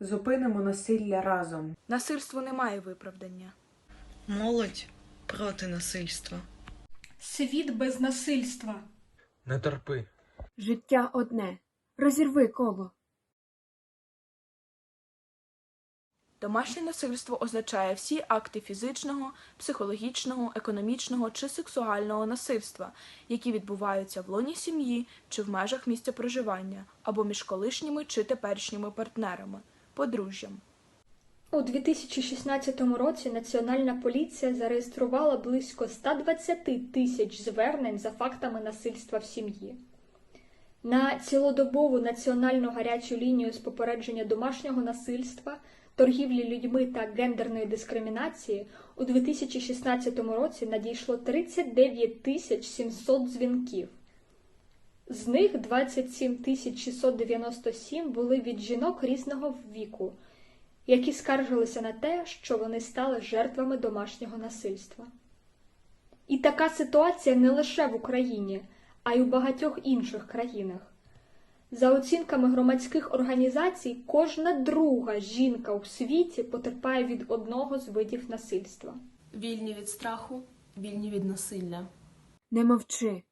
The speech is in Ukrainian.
Зупинимо насилля разом. Насильство не має виправдання. Молодь проти насильства. Світ без насильства. Не терпи. Життя одне. Розірви коло. Домашнє насильство означає всі акти фізичного, психологічного, економічного чи сексуального насильства, які відбуваються в лоні сім'ї чи в межах місця проживання, або між колишніми чи теперішніми партнерами, подружжям. У 2016 році Національна поліція зареєструвала близько 120 тисяч звернень за фактами насильства в сім'ї. На цілодобову національну гарячу лінію з попередження домашнього насильства, торгівлі людьми та гендерної дискримінації у 2016 році надійшло 39 тисяч 700 дзвінків. З них 27 тисяч 697 були від жінок різного віку, які скаржилися на те, що вони стали жертвами домашнього насильства. І така ситуація не лише в Україні, а й у багатьох інших країнах. За оцінками громадських організацій, кожна друга жінка у світі потерпає від одного з видів насильства. Вільні від страху, вільні від насилля. Не мовчи.